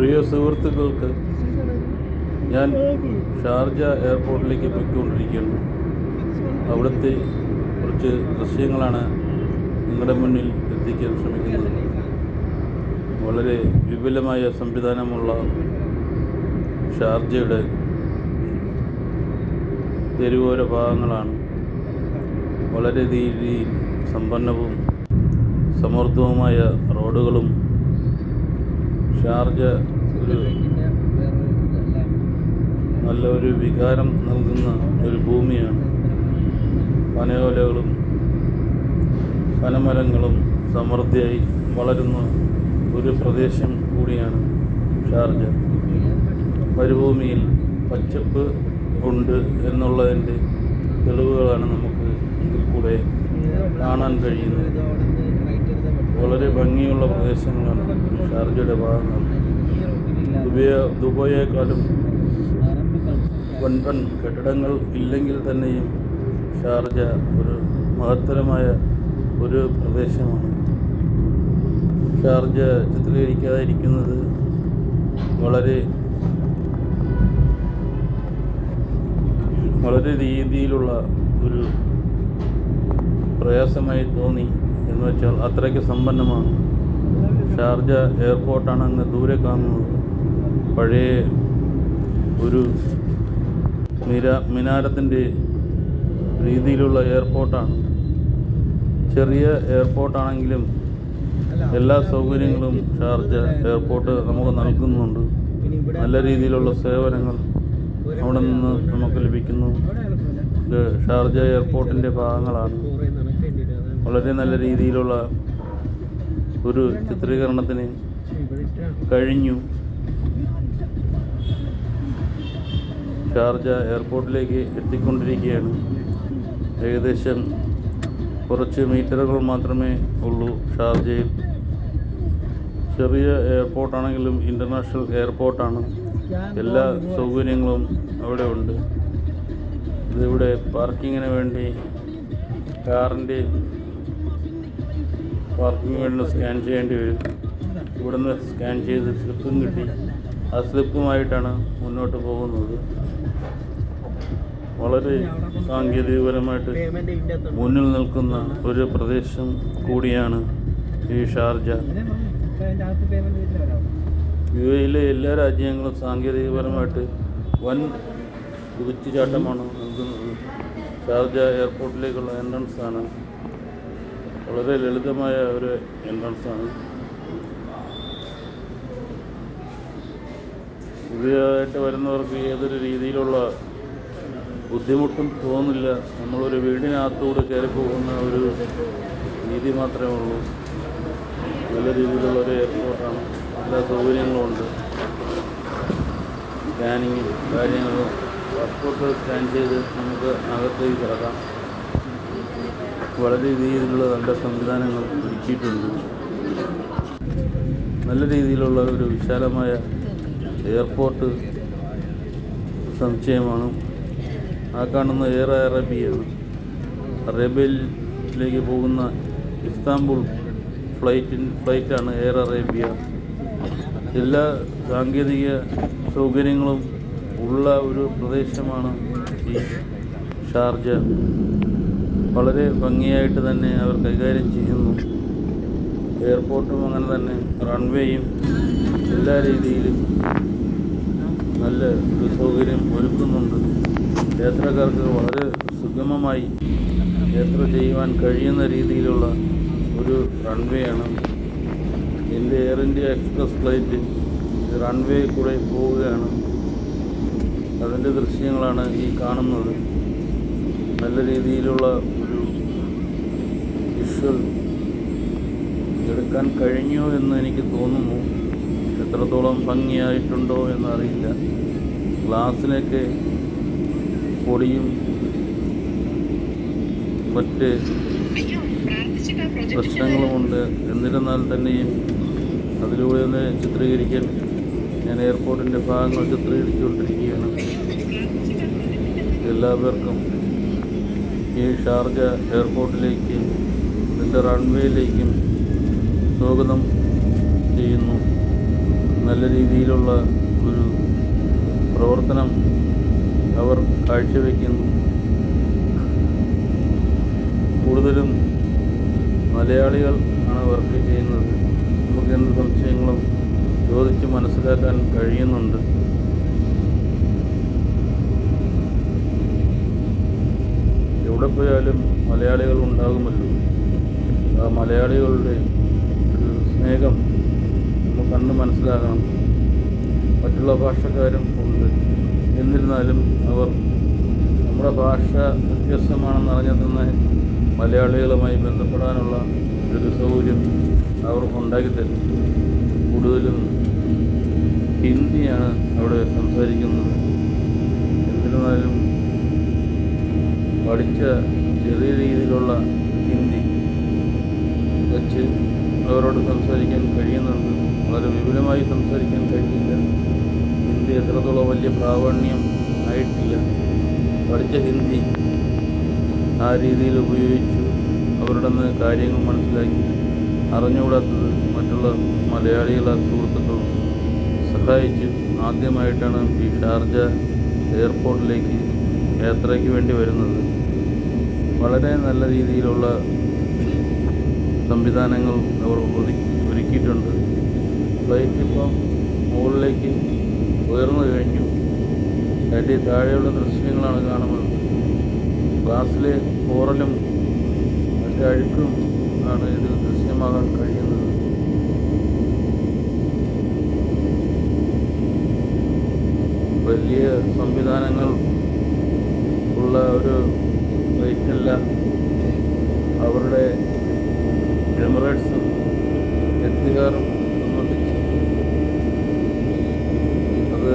പ്രിയ സുഹൃത്തുക്കൾക്ക് ഞാൻ ഷാർജ എയർപോർട്ടിലേക്ക് പോയിക്കൊണ്ടിരിക്കുന്നു അവിടുത്തെ കുറച്ച് ദൃശ്യങ്ങളാണ് നിങ്ങളുടെ മുന്നിൽ എത്തിക്കാൻ ശ്രമിക്കുന്നത്. വളരെ വിപുലമായ സംവിധാനമുള്ള ഷാർജയുടെ തെരുവോര ഭാഗങ്ങളാണ്. വളരെ രീതിയിൽ സമ്പന്നവും സമൃദ്ധവുമായ റോഡുകളും ഷാർജ ഒരു നല്ല ഒരു വികാരം നൽകുന്ന ഒരു ഭൂമിയാണ്. പനയോലകളും പനമരങ്ങളും സമൃദ്ധിയായി വളരുന്ന ഒരു പ്രദേശം കൂടിയാണ് ഷാർജ. മരുഭൂമിയിൽ പച്ചപ്പ് ഉണ്ട് എന്നുള്ളതിന്റെ തെളിവുകളാണ് നമുക്ക് ഇതിൽ കൂടെ കാണാൻ കഴിയുന്നത്. വളരെ ഭംഗിയുള്ള പ്രദേശങ്ങളാണ്. ഷാർജയുടെ ഭാഗങ്ങൾ. ദുബൈ ദുബൈയേക്കാളും വൻപൻ കെട്ടിടങ്ങൾ ഇല്ലെങ്കിൽ തന്നെയും ഷാർജ ഒരു മഹത്തരമായ ഒരു പ്രദേശമാണ്. ഷാർജ ചിത്രീകരിക്കാതിരിക്കുന്നത് വളരെ വളരെ രീതിയിലുള്ള ഒരു പ്രയാസമായി തോന്നി. എന്ന് വെച്ചാൽ അത്രയ്ക്ക് സമ്പന്നമാണ്. ഷാർജ എയർപോർട്ടാണ് അങ്ങ് ദൂരെ കാണുന്നത്. പഴയ ഒരു മിര മിനാരത്തിന്റെ രീതിയിലുള്ള എയർപോർട്ടാണ്. ചെറിയ എയർപോർട്ടാണെങ്കിലും എല്ലാ സൗകര്യങ്ങളും ഷാർജ എയർപോർട്ട് നമുക്ക് നൽകുന്നുണ്ട്. നല്ല രീതിയിലുള്ള സേവനങ്ങൾ അവിടെ നിന്ന് നമുക്ക് ലഭിക്കുന്നു. ഷാർജ എയർപോർട്ടിന്റെ ഭാഗങ്ങളാണ്. വളരെ നല്ല രീതിയിലുള്ള ഒരു ചിത്രീകരണത്തിന് കഴിഞ്ഞു. ഷാർജ എയർപോർട്ടിലേക്ക് എത്തിക്കൊണ്ടിരിക്കുകയാണ്. ഏകദേശം കുറച്ച് മീറ്ററുകൾ മാത്രമേ ഉള്ളൂ ഷാർജയിൽ. ചെറിയ എയർപോർട്ടാണെങ്കിലും ഇന്റർനാഷണൽ എയർപോർട്ടാണ്. എല്ലാ സൗകര്യങ്ങളും അവിടെ ഉണ്ട്. ഇതിവിടെ പാർക്കിങ്ങിന് വേണ്ടി കാറിന്റെ പാർക്കിംഗ് വേണ്ടി സ്കാൻ ചെയ്യേണ്ടി വരും. ഇവിടുന്ന് സ്കാൻ ചെയ്ത് സ്ലിപ്പും കിട്ടി. ആ സ്ലിപ്പുമായിട്ടാണ് മുന്നോട്ട് പോകുന്നത്. വളരെ സാങ്കേതികപരമായിട്ട് മുന്നിൽ നിൽക്കുന്ന ഒരു പ്രദേശം കൂടിയാണ് ഈ ഷാർജ. യു എയിലെ എല്ലാ രാജ്യങ്ങളും സാങ്കേതികപരമായിട്ട് വൻ കുതിച്ചുചാട്ടമാണ് നൽകുന്നത്. ഷാർജ എയർപോർട്ടിലേക്കുള്ള എൻട്രൻസ് ആണ് വളരെ ലളിതമായ ഒരു എൻട്രൻസാണ്. പുതിയതായിട്ട് വരുന്നവർക്ക് ഏതൊരു രീതിയിലുള്ള ബുദ്ധിമുട്ടും തോന്നില്ല. നമ്മളൊരു വീടിനകത്തൂടെ കയറി പോകുന്ന ഒരു രീതി മാത്രമേ ഉള്ളൂ. നല്ല രീതിയിലുള്ള ഒരു എയർപോർട്ടാണ് എല്ലാ സൗകര്യങ്ങളും ഉണ്ട്. സ്കാനിങ്ങും കാര്യങ്ങളും. പാസ്പോർട്ട് സ്കാൻ ചെയ്ത് നമുക്ക് അകത്തേക്ക് കിടക്കാം. വളരെ രീതിയിലുള്ള നല്ല സംവിധാനങ്ങൾ ഒരുക്കിയിട്ടുണ്ട്. നല്ല രീതിയിലുള്ള ഒരു വിശാലമായ എയർപോർട്ട് സമുച്ചയമാണ്. ആ കാണുന്ന എയർ അറേബ്യയാണ് അറേബ്യയിലേക്ക് പോകുന്ന ഇസ്താംബുൾ ഫ്ലൈറ്റിൻ ഫ്ലൈറ്റാണ് എയർ അറേബ്യ. എല്ലാ സാങ്കേതിക സൗകര്യങ്ങളും ഉള്ള ഒരു പ്രദേശമാണ് ഈ ഷാർജ. വളരെ ഭംഗിയായിട്ട് തന്നെ അവർ കൈകാര്യം ചെയ്യുന്നു. എയർപോർട്ടും അങ്ങനെ തന്നെ റൺവേയും എല്ലാ രീതിയിലും നല്ല ഒരു സൗകര്യം ഒരുക്കുന്നുണ്ട്. യാത്രക്കാർക്ക് വളരെ സുഗമമായി യാത്ര ചെയ്യുവാൻ കഴിയുന്ന രീതിയിലുള്ള ഒരു റൺവേ ആണ് എന്റെ Air India Express flight runway കൂടെ പോവുകയാണ്. അതിന്റെ ദൃശ്യങ്ങളാണ് ഈ കാണുന്നത്. നല്ല രീതിയിലുള്ള ഒരു വിഷ്വൽ എടുക്കാൻ കഴിഞ്ഞോ എന്ന് എനിക്ക് തോന്നുന്നു. എത്രത്തോളം ഭംഗിയായിട്ടുണ്ടോ എന്നറിയില്ല. ഗ്ലാസ്സിനൊക്കെ പൊടിയും മറ്റ് പ്രശ്നങ്ങളുമുണ്ട്. എന്നിരുന്നാൽ തന്നെയും അതിലൂടെ ഒന്ന് ചിത്രീകരിക്കാൻ ഞാൻ എയർപോർട്ടിന്റെ ഭാഗങ്ങൾ ചിത്രീകരിച്ചുകൊണ്ടിരിക്കുകയാണ്. എല്ലാവർക്കും ഈ ഷാർജ എയർപോർട്ടിലേക്ക് ഇതിന്റെ റൺവേയിലേക്കും സ്വാഗതം ചെയ്യുന്നു. നല്ല രീതിയിലുള്ള ഒരു പ്രവർത്തനം അവർ കാഴ്ചവെക്കുന്നു. കൂടുതലും മലയാളികൾ ആണ് വർക്ക് ചെയ്യുന്നത്. നമുക്ക് എന്ത് സംശയങ്ങളും ചോദിച്ച് മനസ്സിലാക്കാൻ കഴിയുന്നുണ്ട്. എവിടെ പോയാലും മലയാളികൾ ഉണ്ടാകുമല്ലോ. ആ മലയാളികളുടെ ഒരു സ്നേഹം നമ്മൾ കണ്ട് മനസ്സിലാകണം. മറ്റുള്ള ഭാഷക്കാരും ഉണ്ട്. എന്നിരുന്നാലും അവർ നമ്മുടെ ഭാഷ വ്യത്യസ്തമാണെന്ന് അറിഞ്ഞാൽ തന്നെ മലയാളികളുമായി ബന്ധപ്പെടാനുള്ള ഒരു സൗകര്യം അവർ ഉണ്ടാക്കി തരും കൂടുതലും ഹിന്ദിയാണ് അവിടെ സംസാരിക്കുന്നത്. എന്നിരുന്നാലും പഠിച്ച ചെറിയ രീതിയിലുള്ള ഹിന്ദി വെച്ച് അവരോട് സംസാരിക്കാൻ കഴിയുന്നുണ്ട്. വളരെ വിപുലമായി സംസാരിക്കാൻ കഴിയില്ല ഹിന്ദി എത്രത്തോളം വലിയ പ്രാവണ്യം ആയിട്ടില്ല. പഠിച്ച ഹിന്ദി ആ രീതിയിൽ ഉപയോഗിച്ചു അവരുടെ നിന്ന് കാര്യങ്ങൾ മനസ്സിലാക്കി. അറിഞ്ഞുകൂടാത്തത് മറ്റുള്ള മലയാളികളെ സുഹൃത്തുക്കൾ സഹായിച്ചു. ആദ്യമായിട്ടാണ് ഈ ഷാർജ എയർപോർട്ടിലേക്ക് യാത്രയ്ക്ക് വേണ്ടി വരുന്നത്. വളരെ നല്ല രീതിയിലുള്ള സംവിധാനങ്ങൾ അവർ ഒരുക്കിയിട്ടുണ്ട്. ഫ്ലൈറ്റ് ഇപ്പം മുകളിലേക്ക് ഉയർന്നു കഴിഞ്ഞു. അതിന്റെ താഴെയുള്ള ദൃശ്യങ്ങളാണ് കാണുന്നത്. ഗ്ലാസ്സിലെ ഓറലും മറ്റേ അഴുക്കും ആണ് ഇതിൽ ദൃശ്യമാകാൻ കഴിയുന്നത്. വലിയ സംവിധാനങ്ങൾ ഉള്ള ഒരു ഫ്ലൈറ്റല്ല അവരുടെ എമിറേറ്റ്സും എത്തിഹാറും സംബന്ധിച്ച് അത്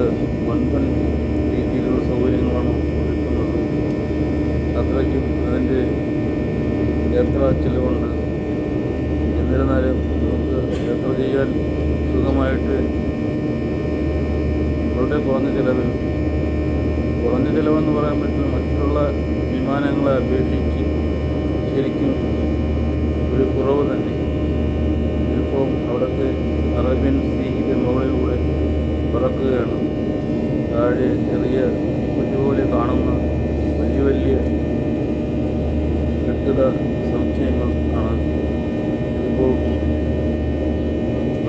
വൻപൻ രീതിയിലുള്ള സൗകര്യങ്ങളാണ് ഒരുക്കുന്നത്. അത്രയ്ക്കും അതിന്റെ യാത്രാ ചിലവുണ്ട്. എന്നിരുന്നാലും നമുക്ക് യാത്ര ചെയ്യാൻ സുഖമായിട്ട് വളരെ കുറഞ്ഞ ചിലവിൽ കുറഞ്ഞ ചിലവെന്ന് പറയാൻ പറ്റുന്ന മറ്റുള്ള വിമാനങ്ങളെ അപേക്ഷിച്ച് ശരിക്കും ഒരു കുറവ് തന്നെ. ഇപ്പോൾ അവിടുത്തെ അറേബ്യൻ മുകളിൽ മുകളിലൂടെ പറക്കുകയാണ്. താഴെ ചെറിയ കുഞ്ഞുപോലെ കാണുന്ന വലിയ വലിയ കെട്ടിട സമുച്ചയങ്ങൾ ആണ് ഇതിപ്പോൾ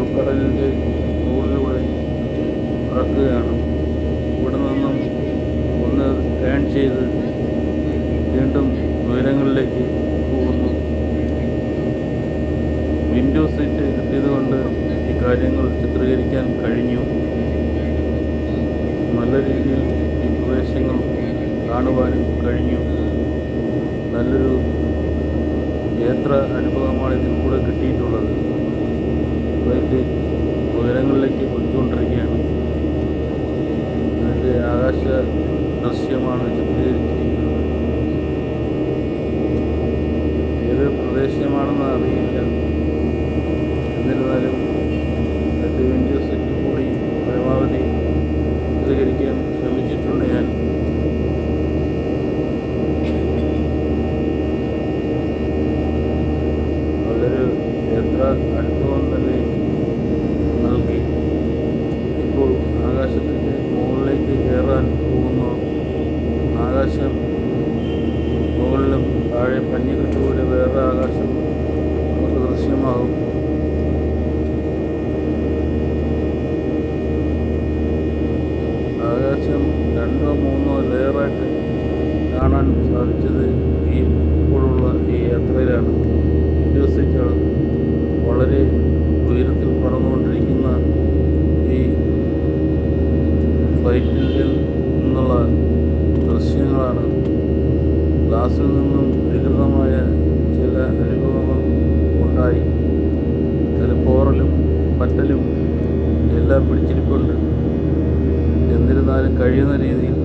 ഉൾക്കടലിന്റെ മുകളിലൂടെ പറക്കുകയാണ് ഇവിടെ നിന്നും ഒന്ന് ടേൺ ചെയ്ത് വീണ്ടും ഉയരങ്ങളിലേക്ക് പോകുന്നു. വിൻഡോ സീറ്റ് കിട്ടിയതുകൊണ്ട് ഈ കാര്യങ്ങൾ ചിത്രീകരിക്കാൻ കഴിഞ്ഞു. നല്ല രീതിയിൽ ഈ പ്രദേശങ്ങൾ കാണുവാനും കഴിഞ്ഞു. നല്ലൊരു യാത്ര അനുഭവമാണ് ഇതിൽ കൂടെ കിട്ടിയിട്ടുള്ളത്. ഫ്ലൈറ്റ് ഉയരങ്ങളിലേക്ക് പോയിക്കൊണ്ടിരിക്കുകയാണ്. അതിന്റെ ആകാശ ദൃശ്യമാണ് ചിത്രീകരിച്ചിരിക്കുന്നത്. പ്രദേശമാണെന്ന് അറിയില്ല എന്നിരുന്നാലും അതിന്റെ വിൻഡോ സെറ്റ് കൂടി പരമാവധി ചിത്രീകരിക്കാൻ ശ്രമിച്ചിട്ടുണ്ട് ഞാൻ നല്ലൊരു യാത്ര അനുഭവം തന്നെ നൽകി ഇപ്പോൾ ആകാശത്തിന്റെ മുകളിലേക്ക് കയറാൻ പോകുന്നു ആകാശം മുകളിലും താഴെ പഞ്ഞിക്കെട്ടുപോലെ വേറെ ആകാശം നമുക്ക് ദൃശ്യമാകും ആകാശം രണ്ടോ മൂന്നോ ലെയറായിട്ട് കാണാൻ സാധിച്ചത് ഈ ഇപ്പോഴുള്ള ഈ യാത്രയിലാണ്. വിന്യസിച്ചാണ് വളരെ ഉയരത്തിൽ പറന്നുകൊണ്ടിരിക്കുന്ന ഈ ഫ്ലൈറ്റിൽ നിന്നുള്ള ദൃശ്യങ്ങളാണ്. ഗ്ലാസിൽ നിന്നും വികൃതമായ ചില അനുഭവങ്ങൾ ഉണ്ടായി. ചില പോറലും പറ്റലും എല്ലാം പിടിച്ചിരിപ്പുണ്ട്. എന്നിരുന്നാലും കഴിയുന്ന രീതിയിൽ